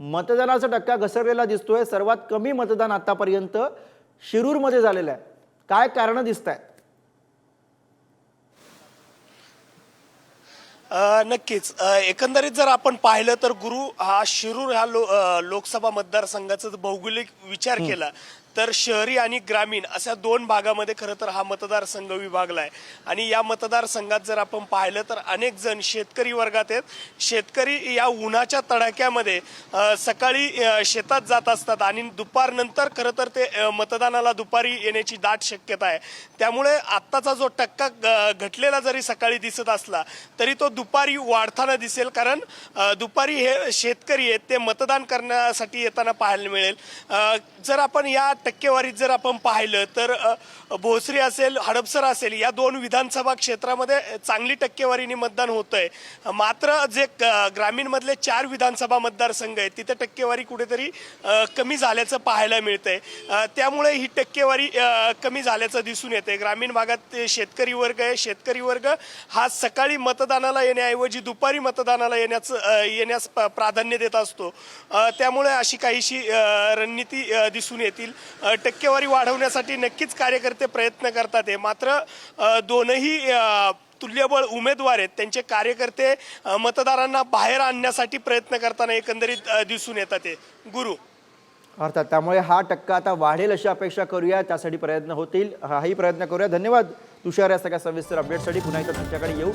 मतदानाचा टक्का घसरलेला दिसतोय. सर्वात कमी मतदान आतापर्यंत शिरूरमध्ये झालेलं आहे. काय कारणं दिसत आहेत नक्कीच. एकंदरीत जर आपण पाहिलं तर गुरु हा शिरूर ह्या लो लोकसभा मतदारसंघाचा भौगोलिक विचार केला तर शहरी आणि ग्रामीण अशा दोन भागामध्ये खरं तर हा मतदारसंघ विभागला आहे. आणि या मतदारसंघात जर आपण पाहिलं तर अनेक जण शेतकरी वर्गात आहेत. शेतकरी या उन्हाच्या तडाख्यामध्ये सकाळी शेतात जात असतात आणि दुपारनंतर खरं तर ते मतदानाला दुपारी येण्याची दाट शक्यता आहे. त्यामुळे आत्ताचा जो टक्का घटलेला जरी सकाळी दिसत असला तरी तो दुपारी वाढताना दिसेल कारण दुपारी हे शेतकरी आहेत ते मतदान करण्यासाठी येताना पाहायला मिळेल. जर आपण या टक्केवारीत जर आपण पाहिलं तर भोसरी असेल हडपसर असेल या दोन विधानसभा क्षेत्रामध्ये चांगली टक्केवारीने मतदान होतंय. मात्र जे क- ग्रामीणमधले चार विधानसभा मतदारसंघ आहेत तिथे टक्केवारी कुठेतरी कमी झाल्याचं पाहायला मिळतंय. आहे त्यामुळे ही टक्केवारी कमी झाल्याचं दिसून येते ग्रामीण भागात शेतकरी वर्ग आहे. शेतकरी वर्ग हा सकाळी मतदानाला येण्याऐवजी दुपारी मतदानाला येण्याचं येण्यास प्राधान्य देत असतो. त्यामुळे अशी काहीशी रणनीती दिसून येतील. टक्केवारी वाढवण्यासाठी नक्कीच कार्यकर्ते प्रयत्न करतात आहे मात्र दोनही तुल्यबळ उमेदवार आहेत. त्यांचे कार्यकर्ते मतदारांना बाहेर आणण्यासाठी प्रयत्न करताना एकंदरीत दिसून येतात ते गुरु. अर्थात त्यामुळे हा टक्का आता वाढेल अशी अपेक्षा करूया त्यासाठी प्रयत्न होतील हाही प्रयत्न करूया. धन्यवाद. तुषार या सगळ्या सविस्तर अपडेटसाठी पुन्हा एकदा तुमच्याकडे येऊ.